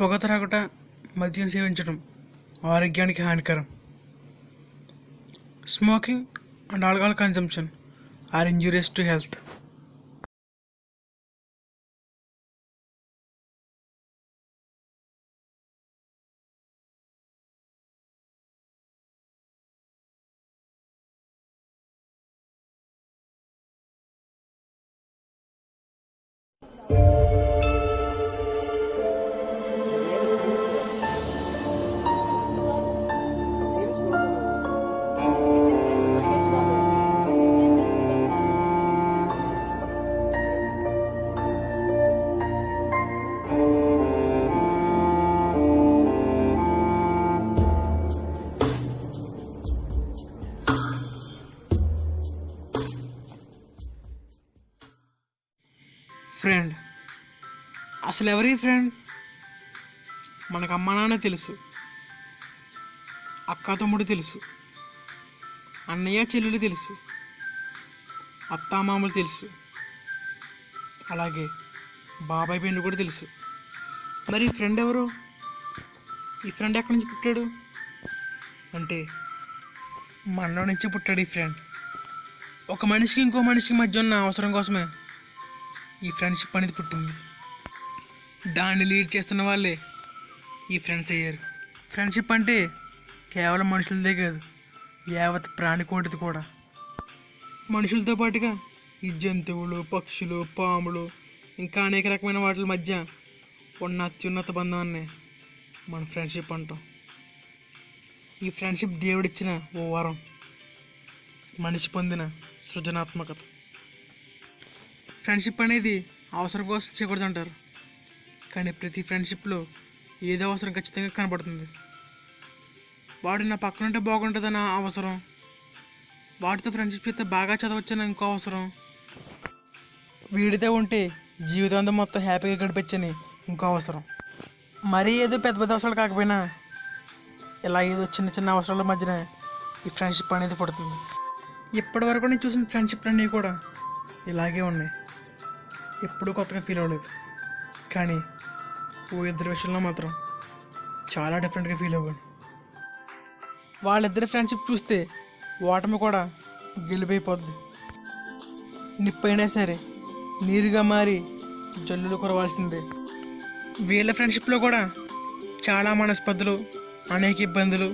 పొగ త్రాగుట మద్యం సేవించడం ఆరోగ్యానికి హానికరం. Smoking and alcohol consumption are injurious to health అసలు ఎవరి ఫ్రెండ్ మనకు అమ్మ నాన్న తెలుసు. అక్క తమ్ముడు తెలుసు. అన్నయ్య చెల్లెలు తెలుసు. అత్తామామలు తెలుసు. అలాగే బాబాయ్ పెండు కూడా తెలుసు. మరి ఈ ఫ్రెండ్ ఎవరు? ఈ ఫ్రెండ్ ఎక్కడి నుంచి పుట్టాడు? అంటే మనలో నుంచి పుట్టాడు ఈ ఫ్రెండ్ ఒక మనిషికి ఇంకో మనిషికి మధ్య ఉన్న అవసరం కోసమే ఈ ఫ్రెండ్షిప్ అనేది పుట్టింది. దాన్ని లీడ్ చేస్తున్న వాళ్ళే ఈ ఫ్రెండ్స్ అయ్యారు. ఫ్రెండ్షిప్ అంటే కేవలం మనుషులదే కాదు యావత్ ప్రాణికోటిది కూడా. మనుషులతో పాటుగా ఈ జంతువులు పక్షులు పాములు ఇంకా అనేక రకమైన వాటి మధ్య ఉన్న అత్యున్నత బంధాన్ని మన ఫ్రెండ్షిప్ అంటాం. ఈ ఫ్రెండ్షిప్ దేవుడిచ్చిన ఓ వరం మనిషి పొందిన సృజనాత్మకత. ఫ్రెండ్షిప్ అనేది అవసరం కోసం చేయకూడదు అంటారు కానీ ప్రతి ఫ్రెండ్షిప్లో ఏదో అవసరం ఖచ్చితంగా కనబడుతుంది. వాడు నా పక్కన ఉంటే బాగుంటుందన్న అవసరం. వాటితో ఫ్రెండ్షిప్ చేస్తే బాగా చదవచ్చని ఇంకో అవసరం. వీడితో ఉంటే జీవితాంతం మొత్తం హ్యాపీగా గడిపించని ఇంకో అవసరం. మరీ ఏదో పెద్ద పెద్ద అవసరాలు కాకపోయినా ఇలా ఏదో చిన్న చిన్న అవసరాల మధ్యన ఈ ఫ్రెండ్షిప్ అనేది పడుతుంది. ఇప్పటి వరకు నేను చూసిన ఫ్రెండ్షిప్ అన్నీ కూడా ఇలాగే ఉన్నాయి. ఎప్పుడూ కొత్తగా ఫీల్ అవ్వలేదు. కానీ ఓ ఇద్దరి విషయంలో మాత్రం చాలా డిఫరెంట్గా ఫీల్ అవ్వండి. వాళ్ళిద్దరి ఫ్రెండ్షిప్ చూస్తే ఓటమి కూడా గెలిపోయిపోద్ది నిప్పైనా సరే నీరుగా మారి జల్లులు కురవాల్సిందే. వీళ్ళ ఫ్రెండ్షిప్లో కూడా చాలా మనస్పర్ధలు అనేక ఇబ్బందులు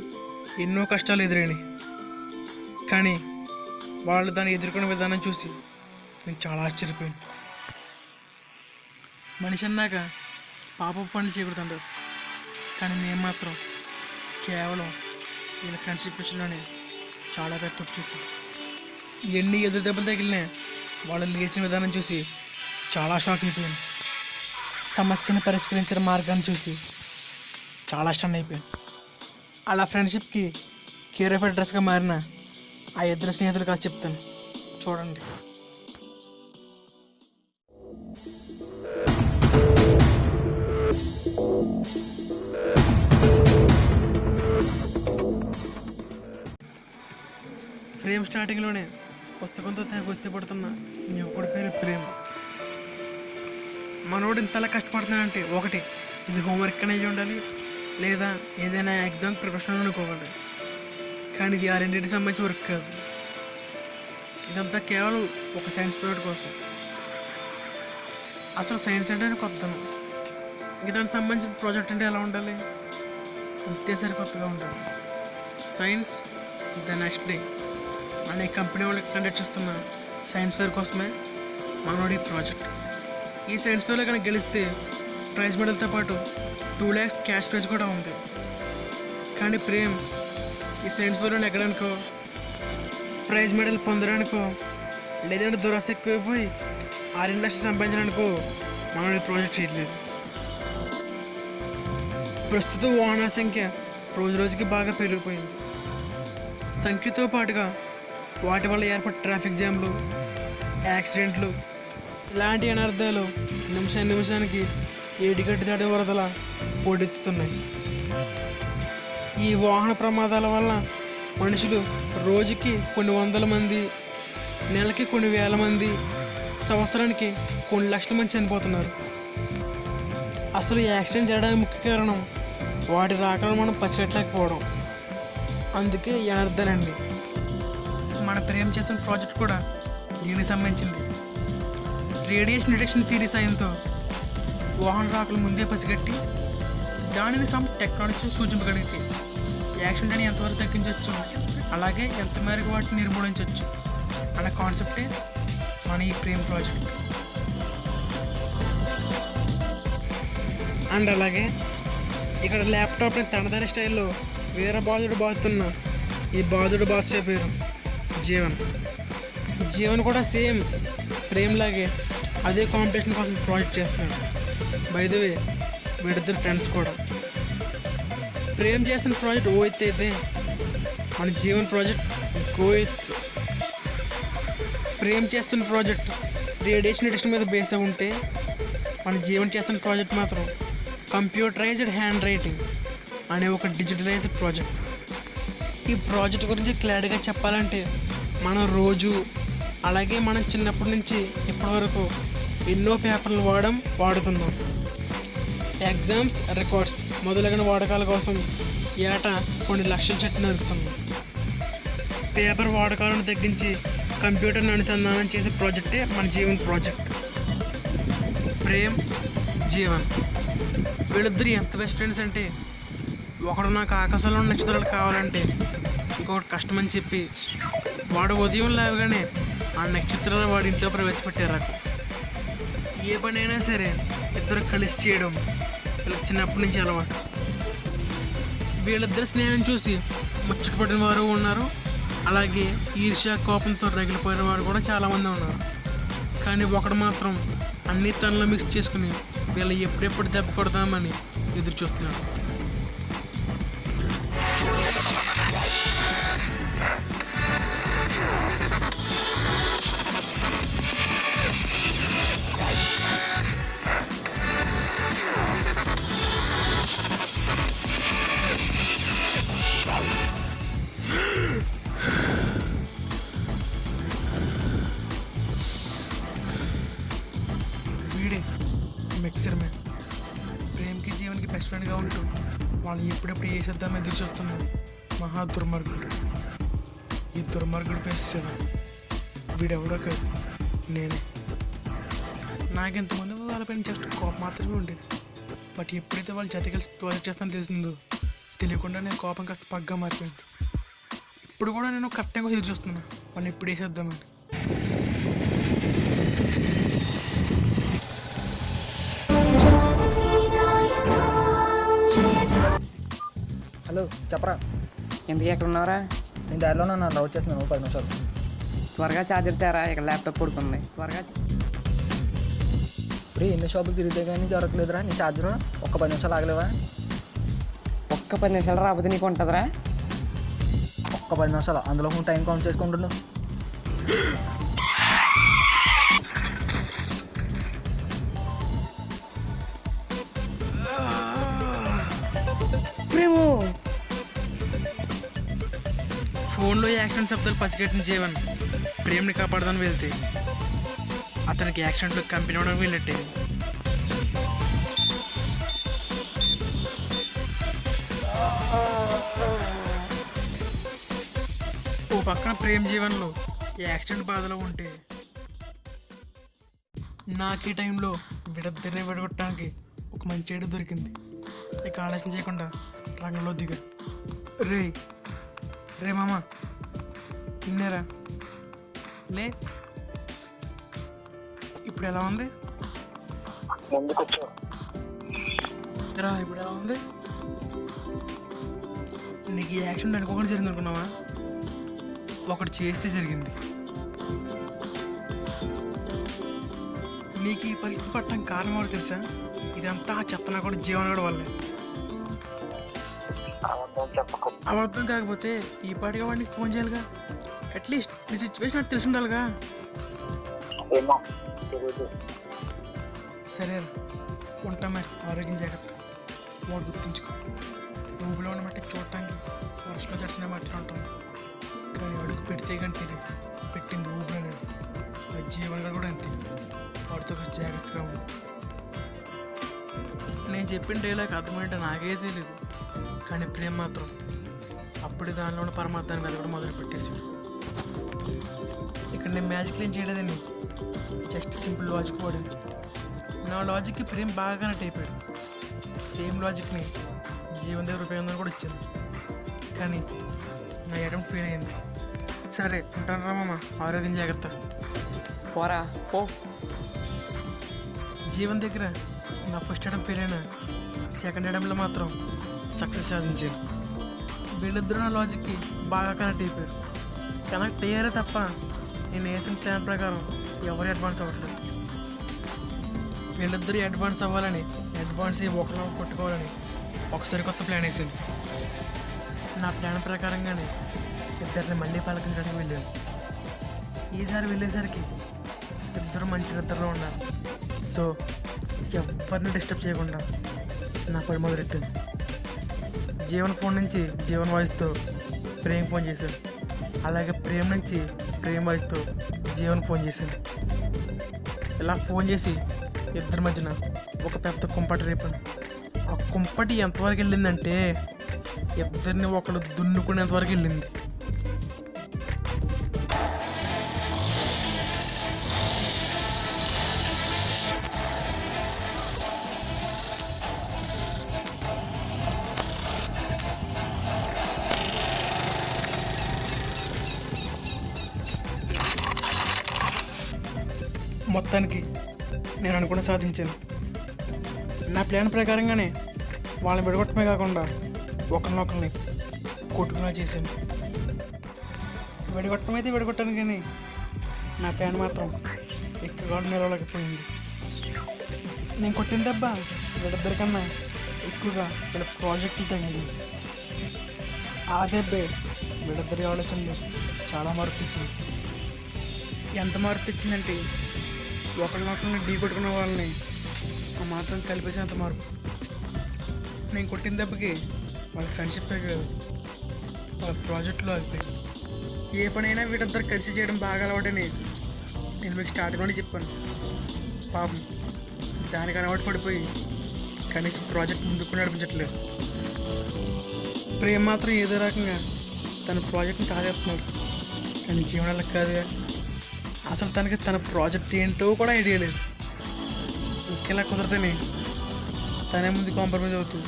ఎన్నో కష్టాలు ఎదురైనాయి. కానీ వాళ్ళు దాన్ని ఎదుర్కొనే విధానం చూసి నేను చాలా ఆశ్చర్యపోయాను. మనిషి అన్నాక పాప పనులు చేయకూడదంటారు కానీ మేము మాత్రం కేవలం వీళ్ళ ఫ్రెండ్షిప్ విషయంలోనే చాలా పెద్ద తప్పు చేశాం. ఎన్ని ఎదురు దెబ్బలు తగిలినా వాళ్ళు లేచిన విధానం చూసి చాలా షాక్ అయిపోయాను. సమస్యను పరిష్కరించిన మార్గాన్ని చూసి చాలా స్టన్ అయిపోయాను. అలా ఫ్రెండ్షిప్కి కేర్ ఆఫ్ అడ్రస్గా మారిన ఆ ఇద్దరు స్నేహితులు కాదు చెప్తాను. చూడండి. ఫ్రేమ్ స్టార్టింగ్లోనే పుస్తకంతో తెగ కుస్తీ పడుతున్న యువకుడి పేరు ప్రేమ. మనోడు ఇంతలా కష్టపడుతున్నాడంటే ఒకటి ఇది హోంవర్క్ అనేది ఉండాలి లేదా ఏదైనా ఎగ్జామ్ ప్రిపరేషన్ అనుకోవాలి. కానీ ఇది ఆ రెండింటికి సంబంధించి వర్క్ కాదు. ఇదంతా కేవలం ఒక సైన్స్ ప్రాజెక్ట్ కోసం. అసలు సైన్స్ అంటే కొత్తను ఇంక దానికి సంబంధించిన ప్రాజెక్ట్ అంటే ఎలా ఉండాలి? అంతే సరికొత్తగా ఉండాలి. Science the next day. అనే కంపెనీ వాళ్ళకి కండక్ట్ చేస్తున్న సైన్స్ ఫేర్ కోసమే మనోడి ప్రాజెక్ట్ ఈ సైన్స్ ఫేర్లో కనుక గెలిస్తే ప్రైజ్ మెడల్తో పాటు టూ ల్యాక్స్ క్యాష్ ప్రైజ్ కూడా ఉంది. కానీ ప్రేమ్ ఈ సైన్స్ ఫేర్లో ఎక్కడానికో ప్రైజ్ మెడల్ పొందడానికో లేదంటే దురాశ ఎక్కువైపోయి ఆరు లక్షలు సంపాదించడానికో మనోడి ప్రాజెక్ట్ చేయలేదు ప్రస్తుత వాహనాల సంఖ్య రోజు రోజుకి బాగా పెరిగిపోయింది. సంఖ్యతో పాటుగా వాటి వల్ల ఏర్పడే ట్రాఫిక్ జామ్లు యాక్సిడెంట్లు ఇలాంటి అనర్థాలు నిమిషా నిమిషానికి ఏడిగడ్డి దాటి వరదల పోటెత్తుతున్నాయి. ఈ వాహన ప్రమాదాల వల్ల మనుషులు రోజుకి కొన్ని వందల మంది నెలకి కొన్ని వేల మంది సంవత్సరానికి కొన్ని లక్షల మంది చనిపోతున్నారు. అసలు ఈ యాక్సిడెంట్ జరగడానికి ముఖ్య కారణం వాటి రాకలను మనం పసిగట్టలేకపోవడం. అందుకే ఈ అనర్థాలండి మన ప్రేమ చేసిన ప్రాజెక్ట్ కూడా దీనికి సంబంధించింది. రేడియేషన్ డిటెక్షన్ థియరీ సాయంతో వాహన రాకలు ముందే పసిగట్టి దానిని సమ్ టెక్నాలజీ సూచింపగలిగితే యాక్సిడెంట్ అని ఎంతవరకు తగ్గించవచ్చు అలాగే ఎంత మేరకు వాటిని నిర్మూలించవచ్చు అనే కాన్సెప్టే మన ఈ ప్రేమ్ ప్రాజెక్ట్. అండ్ అలాగే ఇక్కడ ల్యాప్టాప్ని తనదైన స్టైల్లో వేరే బాధుడు బాధుతున్న ఈ బాధుడు బాధ పేరు జీవన్. జీవన్ కూడా సేమ్ ప్రేమ్ లాగే అదే కాంపిటీషన్ కోసం ప్రాజెక్ట్ చేస్తున్నాడు. బై ద వీడిద్దరు ఫ్రెండ్స్ కూడా. ప్రేమ్ చేస్తున్న ప్రాజెక్ట్ ఓ ఎత్తు అయితే మన జీవన్ ప్రాజెక్ట్ గో ఎత్తు. ప్రేమ్ చేస్తున్న ప్రాజెక్ట్ రేడియేషన్ ఎడిషన్ మీద బేస్ అయి ఉంటే మన జీవన్ చేస్తున్న ప్రాజెక్ట్ మాత్రం కంప్యూటరైజ్డ్ హ్యాండ్ రైటింగ్ అనే ఒక డిజిటలైజ్డ్ ప్రాజెక్ట్ ఈ ప్రాజెక్ట్ గురించి క్లారిటీగా చెప్పాలంటే మనం రోజు అలాగే మనం చిన్నప్పటి నుంచి ఇప్పటివరకు ఎన్నో పేపర్లు వాడడం వాడుతున్నాం. ఎగ్జామ్స్ రికార్డ్స్ మొదలైన వాడకాల కోసం ఏటా కొన్ని లక్షల చెట్టు నరుకుతున్నాం. పేపర్ వాడకాలను తగ్గించి కంప్యూటర్ను అనుసంధానం చేసే ప్రాజెక్టే మన జీవన్ ప్రాజెక్ట్. ప్రేమ్ జీవన్. వీళ్ళిద్దరు ఎంత బెస్ట్ ఫ్రెండ్స్ అంటే ఒకడు నాకు ఆకాశంలో నక్షత్రాలు కావాలంటే ఇంకొకటి కష్టమని చెప్పి వాడు ఉదయం లేవగానే ఆ నక్షత్రాలు వాడి ఇంట్లో ప్రవేశపెట్టారు. ఏ పని అయినా సరే ఇద్దరు కలిసి చేయడం వీళ్ళకి చిన్నప్పటి నుంచి అలవాటు. వీళ్ళిద్దరి స్నేహం చూసి ముచ్చటపడిన వారు ఉన్నారు. అలాగే ఈర్ష్య కోపంతో రగిలిపోయిన వారు కూడా చాలామంది ఉన్నారు. కానీ ఒకడు మాత్రం అన్ని తనలో మిక్స్ చేసుకుని వీళ్ళు ఎప్పుడెప్పుడు దెబ్బ కొడదామని ఎదురు చూస్తున్నాడు వాళ్ళు ఎప్పుడెప్పుడు ఏ శబ్దాన్ని ఎదురు చూస్తున్నారు మహా దుర్మార్గుడు. ఈ దుర్మార్గుడు పేరు శివ. వీడెవడో కాదు నేనే. నాకెంతమంది వాళ్ళపైన జస్ట్ కోపం మాత్రమే ఉండేది. బట్ ఎప్పుడైతే వాళ్ళు జత కలిసి ప్రాజెక్ట్ చేస్తానో తెలిసిందో తెలియకుండా నేను కోపం కాస్త పగ్గా మారిపోయింది ఇప్పుడు కూడా నేను కరెక్ట్గా ఎదురు చూస్తున్నాను వాళ్ళు ఎప్పుడు వేసేద్దామని. హలో చెప్పరా? ఎందుకు ఎక్కడ ఉన్నారా నేను దారిలో నన్ను లవ్ చేస్తున్నాను పది నిమిషాలు. త్వరగా ఛార్జర్ తేరా ఇక్కడ ల్యాప్టాప్ పడుకుంది త్వరగా ఇప్పుడు ఎన్ని షాపులు తిరిగితే కానీ జరగలేదురా నీ ఛార్జర్? ఒక్క పది నిమిషాలు ఆగలేవా? ఒక్క పది నిమిషాలు రాకపోతే నీకు ఉంటుందిరా? ఒక్క పది నిమిషాలు అందులో నువ్వు టైం కౌంట్ చేసుకుంటున్నావు ప్రేమో! ఫోన్లో యాక్సిడెంట్ శబ్దాలు పసిగట్టిన జీవన్ ప్రేమ్ని కాపాడదాని వెళ్తే అతనికి యాక్సిడెంట్లో కంపెనీ అవడం వెళ్ళట్టే ఓ పక్కన ప్రేమ్ జీవన్లో యాక్సిడెంట్ బాధలో ఉంటే నాకు ఈ టైంలో విడద్దరే విడగొట్టడానికి ఒక మంచి ఏడు దొరికింది. ఇక ఆలస్యం చేయకుండా రంగంలో దిగ. రే రే మామ తిన్నారా? లే. ఇప్పుడు ఎలా ఉంది? రా ఇప్పుడు ఎలా ఉంది? నీకు ఈ యాక్సిడెంట్ అనుకోకుండా జరిగింది అనుకున్నావా? ఒకటి చేస్తే జరిగింది. నీకు ఈ పరిస్థితి పట్టడం కారణం కూడా తెలుసా? ఇదంతా ఆ చెత్తనా కూడా జీవన కూడా వల్లే అబద్ధం కాకపోతే ఈ పాటిగా వాడికి ఫోన్ చేయాలిగా. అట్లీస్ట్ నీ సిచ్యువేషన్ నాకు తెలిసి ఉండాలిగా సరే ఉంటా మరి. ఆరోగ్యం జాగ్రత్త. వాడు గుర్తుంచుకో. రూపులో ఉన్న మట్టి చూడటానికి. వర్షంలో తడిచిన మట్టిలో ఉంటాం కానీ అడుగు పెడితే కానీ తెలియదు. పెట్టింది ఊపిలో జీవనంగా కూడా అంతే. వాడితో జాగ్రత్తగా ఉండు. నేను చెప్పిన డైలాగ్ అర్థమైంటే నాకే తెలియదు కానీ ప్రేమ మాత్రం. అప్పుడు దానిలో ఉన్న పరమార్థాన్ని వెతకడం మొదలు పెట్టేసి. ఇక్కడ నేను మ్యాజిక్ ఏం చేయలేదండి. జస్ట్ సింపుల్ లాజిక్ వాడింది నా లాజిక్కి ప్రేమ బాగా కనెక్ట్ అయిపోయాడు. సేమ్ లాజిక్ని జీవన్ దగ్గర ఉపయోగం కూడా ఇచ్చింది కానీ నా అటెంప్ట్ ఫెయిల్ అయింది. సరే ఉంటాను రామమ్మ ఆరోగ్యం జాగ్రత్త. పోరా. పో. జీవన్ దగ్గర నా ఫస్ట్ అటెంప్ట్ ఫెయిల్ అయినా సెకండ్ అటెంప్ట్లో మాత్రం సక్సెస్ సాధించాను వీళ్ళిద్దరున్న నా లాజిక్కి బాగా కనెక్ట్ అయిపోయారు. కనెక్ట్ అయ్యారే తప్ప నేను వేసిన ప్లాన్ ప్రకారం ఎవరు అడ్వాన్స్ అవ్వట్లేదు. వీళ్ళిద్దరూ అడ్వాన్స్ అవ్వాలని అడ్వాన్స్ ఒకరిని కొట్టుకోవాలని ఒకసారి కొత్త ప్లాన్ వేసాను నా ప్లాన్ ప్రకారంగానే ఇద్దరిని మళ్ళీ పలకించడానికి వెళ్ళాను. ఈసారి వెళ్ళేసరికి ఇద్దరు మంచి నిద్రలో ఉన్నారు. సో ఎవరిని డిస్టర్బ్ చేయకుండా నా పని మొదలెట్టింది జీవన్ ఫోన్ నుంచి జీవన్ వాయిస్తో ప్రేమ్ ఫోన్ చేశాను అలాగే ప్రేమ్ నుంచి ప్రేమ్ వాయిస్తో జీవన్ ఫోన్ చేశాను ఇలా ఫోన్ చేసి ఇద్దరి మధ్యన ఒక పెద్ద కుంపటి రేపాను ఆ కుంపటి ఎంతవరకు వెళ్ళిందంటే ఇద్దరిని ఒకళ్ళు దున్నుకునేంతవరకు వెళ్ళింది. మొత్తానికి నేను అనుకున్న సాధించాను. నా ప్లాన్ ప్రకారంగానే వాళ్ళని విడగొట్టమే కాకుండా ఒకరినొకరిని కొట్టుకునే చేశాను. విడగొట్టడం అయితే విడగొట్టాను కానీ నా ప్లాన్ మాత్రం ఎక్కువగా నిలవలేకపోయింది. నేను కొట్టిన దెబ్బ వీళ్ళిద్దరికన్నా ఎక్కువగా వీళ్ళ ప్రాజెక్టులు తగ్గింది ఆ దెబ్బే వీళ్ళిద్దరి ఆలోచనలు చాలా మార్పు తెచ్చింది. ఎంత మార్పు తెచ్చిందంటే ఒకరినొకరిని ఢీ కొట్టుకున్న వాళ్ళని ఆ మాత్రం కలిపేసేంత మార్పు. నేను కొట్టిన దెబ్బకి వాళ్ళ ఫ్రెండ్షిప్ కాదు వాళ్ళ ప్రాజెక్టులో ఆగిపోయింది ఏ పనైనా వీటిద్దరు కలిసి చేయడం బాగా అలవాటని నేను మీకు స్టార్టింగ్లోనే చెప్పాను. పాపం దానికి అలవాటు పడిపోయి కనీసం ప్రాజెక్ట్ ముందుకు నడిపించట్లేదు. ప్రేమ మాత్రం ఏదో రకంగా తన ప్రాజెక్ట్ని సాధిస్తున్నాడు కానీ జీవనాలకు కాదుగా. అసలు తనకి తన ప్రాజెక్ట్ ఏంటో కూడా ఐడియా లేదు. ఇంకెలా కుదరదని తనే ముందు కాంప్రమైజ్ అవుతూ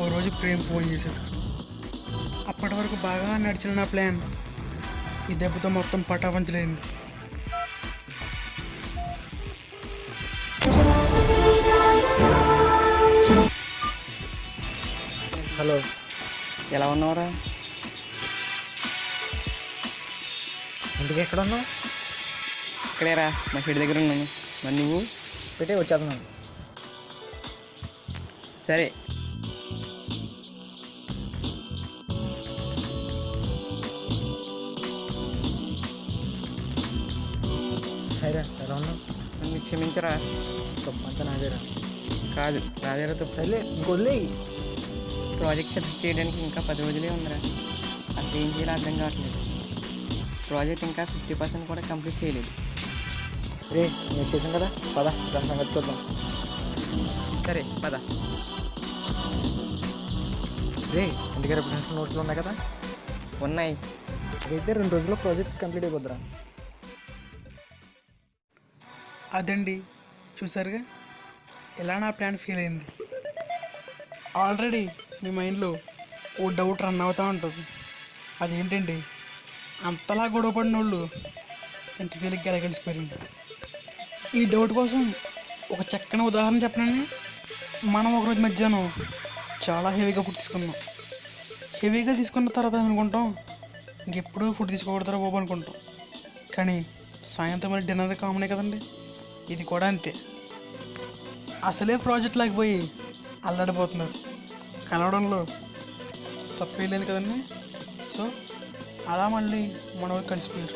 ఓ రోజు ప్రేమ్ ఫోన్ చేశాడు. అప్పటి వరకు బాగా నడిచిన నా ప్లాన్. ఈ దెబ్బతో మొత్తం పటాపంచలేంది. హలో. ఎలా ఉన్నావురా? ఇంటికి ఎక్కడ ఉన్నావు ఇక్కడేరా మా షెడ్ దగ్గర ఉన్నాను. మరి నువ్వు? పెట్టే వచ్చేస్తున్నాను. సరే. సరే ఎలా ఉన్నావు? నన్ను క్షమించరా? తప్పు అంతా నాదేరా కాదు రాదేరా తప్పు. సర్లే ఇంకొదిలేయి ప్రాజెక్ట్ సబ్మిట్ చేయడానికి ఇంకా పది రోజులే ఉందిరా. అసలు ఏం చేయాలో అర్థం కావట్లేదు. ప్రాజెక్ట్ ఇంకా ఫిఫ్టీ పర్సెంట్ కూడా కంప్లీట్ చేయలేదు. రే నేను చేసాను కదా. పద దాని సంగతి చూద్దాం. సరే పద. రే ఇంటికి రిప్రజెంటేషన్ నోట్స్లు ఉన్నాయి కదా? ఉన్నాయి. అయితే రెండు రోజుల్లో ప్రాజెక్ట్ కంప్లీట్ అయిపోద్దిరా. అదండి చూసారుగా? ఎలా నా ప్లాన్ ఫెయిల్ అయింది? ఆల్రెడీ మీ మైండ్లో ఓ డౌట్ రన్ అవుతూ ఉంటుంది. అదేంటండి? అంతలా గొడవపడిన వాళ్ళు ఎంత తేలిగ్గా ఎలా కలిసిపోయారండి ఈ డౌట్ కోసం ఒక చక్కని ఉదాహరణ చెప్పనండి. మనం ఒకరోజు మధ్యాహ్నం చాలా హెవీగా ఫుడ్ తీసుకున్నాం. హెవీగా తీసుకున్న తర్వాత అనుకుంటాం ఇంకెప్పుడు ఫుడ్ తీసుకోకూడదు బాబు అనుకుంటాం. కానీ సాయంత్రం మళ్ళీ డిన్నర్ కామనే కదండి. ఇది కూడా అంతే. అసలే ప్రాజెక్ట్ లేకపోయి అల్లాడిపోతున్నారు. కలవడంలో తప్పేం లేదు కదండి. సో అలా మళ్ళీ మన కలిసిపోయారు.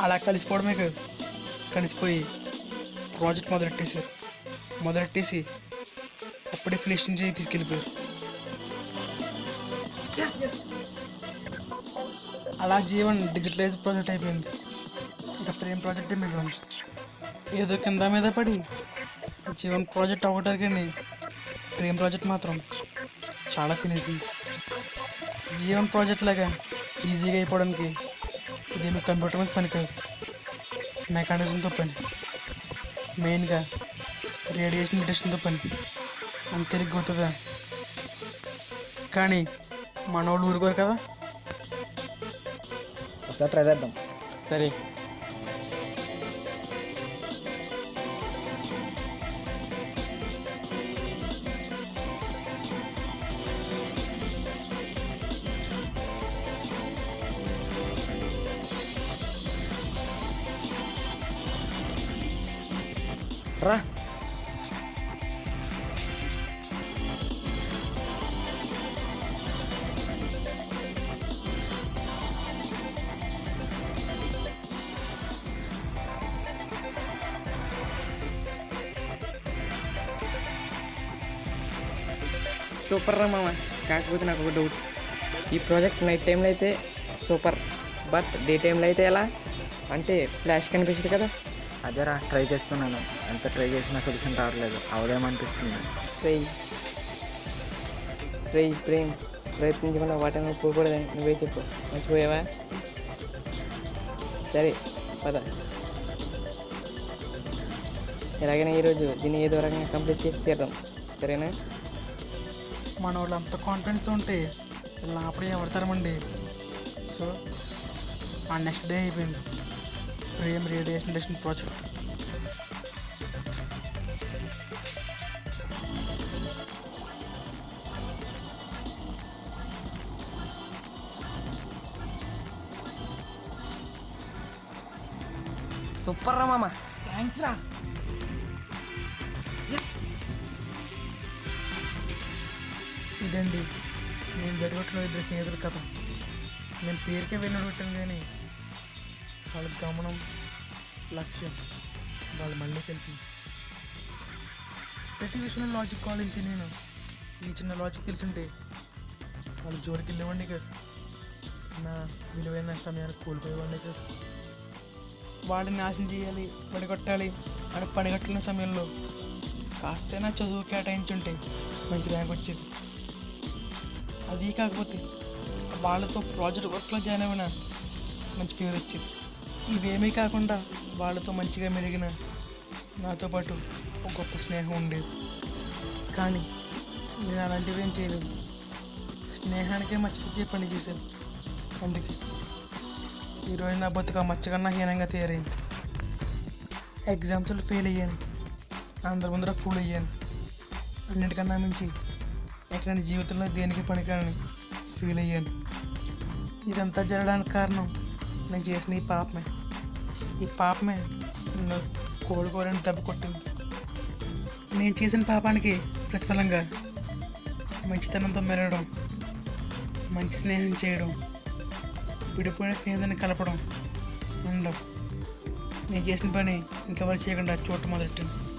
అలా కలిసిపోవడమే కాదు. కలిసిపోయి ప్రాజెక్ట్ మొదలెట్టేశారు మొదలెట్టేసి అప్పుడే ఫినిషింగ్ చేసి తీసుకెళ్ళిపోయారు. అలా జీవన్ డిజిటలైజ్ ప్రాజెక్ట్ అయిపోయింది. ఇక ప్రేమ్ ప్రాజెక్టే మిగిలింది ఏదో కింద మీద పడి జీవన్ ప్రాజెక్ట్ అవ్వటారు కానీ ప్రేమ్ ప్రాజెక్ట్ మాత్రం చాలా తినేసింది జీవన్ ప్రాజెక్ట్ లాగా ఈజీగా అయిపోవడానికి ఇదేమి కంప్యూటర్ మీద పని కాదు మెకానిజంతో పని. మెయిన్గా రేడియేషన్ డిటెక్షన్తో పని. అంత తెలిగ్గా అవుతుందా కానీ మనోళ్ళు ఊరుకోరు కదా? ఒకసారి ట్రై చేద్దాం. సరే. సూపర్ రా మామ. కాకపోతే నాకు ఒక డౌట్ ఈ ప్రాజెక్ట్ నైట్ టైంలో అయితే సూపర్. బట్ డే టైంలో అయితే ఎలా? అంటే ఫ్లాష్ కనిపిస్తుంది కదా. అదేరా ట్రై చేస్తున్నాను. ఎంత ట్రై చేసినా సొల్యూషన్ రావట్లేదు. అవదేమనిపిస్తుంది? ట్రై ట్రై ప్రేమ్ ప్రయత్నించకుండా వాటిని పోకూడదని నువ్వే చెప్పు. మర్చిపోయావా? సరే పద. ఎలాగైనా ఈరోజు దీన్ని ఏదో రకంగా కంప్లీట్ చేసి తీద్దాం. సరేనా? మన వాళ్ళు అంత కాన్ఫిడెన్స్ ఉంటే ఇలా అప్పుడే ఎవడతారమండి సో ఆ నెక్స్ట్ డే అయిపోయింది. Prem radiation detection project super రా మామ. థ్యాంక్స్ రా. ఇదండి నేను వెడగొట్టిన ఇద్దరు స్నేహితుల కథ నేను పేరుకే వెళ్ళగొట్టాను కానీ వాళ్ళ గమనం లక్ష్యం వాళ్ళు మళ్ళీ తెలిపి. ప్రతి విషయంలో లాజిక్ కాలించి నేను ఈ చిన్న లాజిక్ తెలిసింటే వాళ్ళు జోలికి వెళ్ళేవాడిని కదా. నా విలువైన సమయాన్ని కోల్పోయేవాడిని కదా. వాడిని నాశనం చేయాలి పడగొట్టాలి అని పనిగట్టిన సమయంలో కాస్తైనా చదువు కేటాయించుంటే మంచి ర్యాంక్ వచ్చేది. అది కాకపోతే వాళ్ళతో ప్రాజెక్ట్ వర్క్లో జాయిన్ అయిన మంచి పేరు వచ్చేది. ఇవేమీ కాకుండా వాళ్ళతో మంచిగా మెరిగిన నాతో పాటు ఒక గొప్ప స్నేహం ఉండేది. కానీ నేను అలాంటివి ఏం చేయలేదు. స్నేహానికే మచ్చతిచ్చే పని చేశాను. అందుకే ఈరోజు నా బతుక మచ్చకన్నా హీనంగా తయారైంది. ఎగ్జామ్స్లో ఫెయిల్ అయ్యాను. అందరి ముందర ఫూల్ అయ్యాను. అన్నిటికన్నా మించి ఎక్కడైనా జీవితంలో దేనికి పనికిరాని ఫీల్ అయ్యాను. ఇదంతా జరగడానికి కారణం నేను చేసిన ఈ పాపమే. ఈ పాపమే నన్ను కోలుకోవాలని దెబ్బ కొట్టింది. నేను చేసిన పాపానికి ప్రతిఫలంగా మంచితనంతో మెరగడం మంచి స్నేహం చేయడం విడిపోయిన స్నేహితుని కలపడం ఉండవు. నేను చేసిన పని ఇంకెవరు చేయకుండా చోటు మొదలెట్టాను.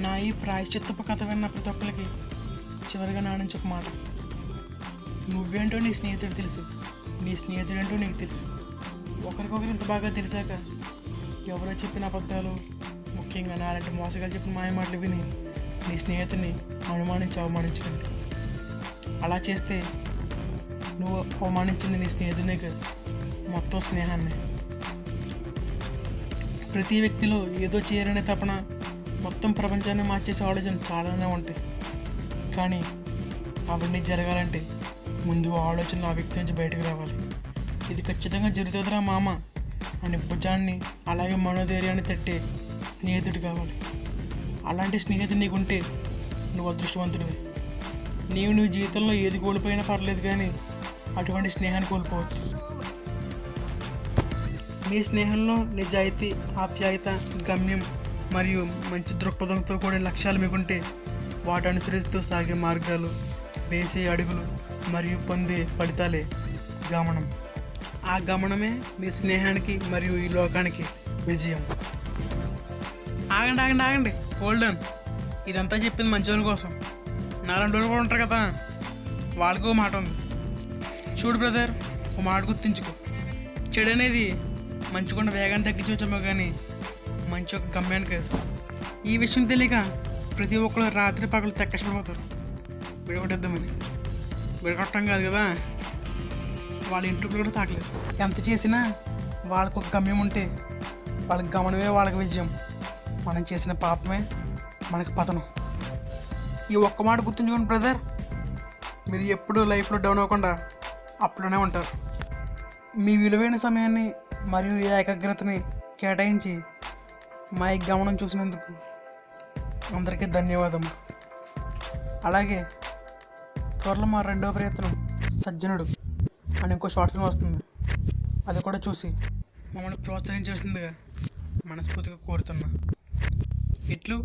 నా ఈ ప్రాయశ్చిత్తపు కథ విన్న ప్రతి ఒక్కరికి చివరిగా నా నుంచి ఒక మాట. నువ్వేంటో నీ స్నేహితుడు తెలుసు. నీ స్నేహితుడు ఏంటో నీకు తెలుసు. ఒకరికొకరు ఇంత బాగా తెలిసాక ఎవరో చెప్పిన అబద్ధాలు ముఖ్యంగా నాలాంటి మోసగాలు చెప్పిన మాయమాటలు విని నీ స్నేహితుని అనుమానించి అవమానించకండి. అలా చేస్తే నువ్వు అవమానించింది నీ స్నేహితునే కాదు మొత్తం స్నేహాన్ని. ప్రతి వ్యక్తిలో ఏదో చేయాలనే తపన మొత్తం ప్రపంచాన్ని మార్చేసే ఆలోచన చాలానే ఉంటాయి. కానీ అవన్నీ జరగాలంటే ముందు ఆలోచన ఆలోచనలు ఆ వ్యక్తి నుంచి బయటకు రావాలి. ఇది ఖచ్చితంగా జరుగుతుందిరా మామ అని భుజాన్ని అలాగే మనోధైర్యాన్ని తట్టే స్నేహితుడు కావాలి. అలాంటి స్నేహితుడు నీకుంటే నువ్వు అదృష్టవంతుడివి. నీవు నీ జీవితంలో ఏది కోల్పోయినా పర్లేదు కానీ అటువంటి స్నేహాన్ని కోల్పోవచ్చు మీ స్నేహంలో నిజాయితీ ఆప్యాయత గమ్యం మరియు మంచి దృక్పథంతో కూడిన లక్ష్యాలు మీకుంటే వాటి అనుసరిస్తూ సాగే మార్గాలు వేసే అడుగులు మరియు పొందే ఫలితాలే గమనం. ఆ గమనమే మీ స్నేహానికి మరియు ఈ లోకానికి విజయం. ఆగండి ఆగండి ఆగండి. హోల్డన్ ఇదంతా చెప్పింది మంచి వాళ్ళ కోసం. నాలుగు రోజులు కూడా ఉంటారు కదా. వాళ్ళకు మాట ఉంది. చూడు బ్రదర్ ఒక మాట గుర్తుంచుకో. చెడు అనేది మంచుకుండా వేగాన్ని తగ్గించవచ్చేమో కానీ మంచి ఒక గమ్యానికి కాదు ఈ విషయం తెలియక ప్రతి ఒక్కరు రాత్రి పగలు తెక్కసిపోతారు విడగొట్టేద్దామని. విడగొట్టడం కాదు కదా? వాళ్ళ ఇంట్లో కూడా తాకలేదు. ఎంత చేసినా వాళ్ళకు ఒక గమ్యం ఉంటే వాళ్ళ గమనమే వాళ్ళకి విజయం. మనం చేసిన పాపమే మనకు పతనం. ఈ ఒక్క మాట గుర్తుంచుకోండి బ్రదర్. మీరు ఎప్పుడు లైఫ్లో డౌన్ అవ్వకుండా అప్పుడునే ఉంటారు. మీ విలువైన సమయాన్ని మరియు ఏకాగ్రతని కేటాయించి మా గమనం చూసినందుకు అందరికీ ధన్యవాదములు. అలాగే త్వరలో మా రెండవ ప్రయత్నం సజ్జనుడు అని ఇంకో షార్ట్ ఫిల్మ్ వస్తుంది. అది కూడా చూసి మమ్మల్ని ప్రోత్సహించాల్సిందిగా మనస్ఫూర్తిగా కోరుతున్నా. ఇట్లు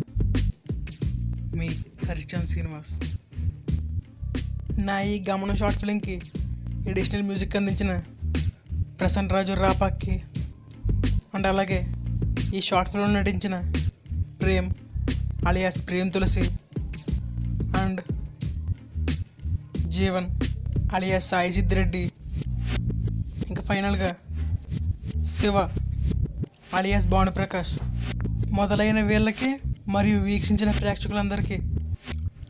మీ హరిచంద్ శ్రీనివాస్. నా ఈ గమనం షార్ట్ ఫిలింకి ఎడిషనల్ మ్యూజిక్ అందించిన ప్రసన్న రాజు రాపాక్కి అండ్ అలాగే ఈ షార్ట్ ఫిల్మ్లో నటించిన Prem alias Prem Tulasi and Jeevan alias Sai Siddireddy ఇంకా ఫైనల్గా శివ అలియాస్ భానుప్రకాష్ మొదలైన వీళ్ళకి మరియు వీక్షించిన ప్రేక్షకులందరికీ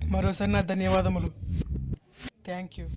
మరోసారి నా ధన్యవాదములు. Thank you.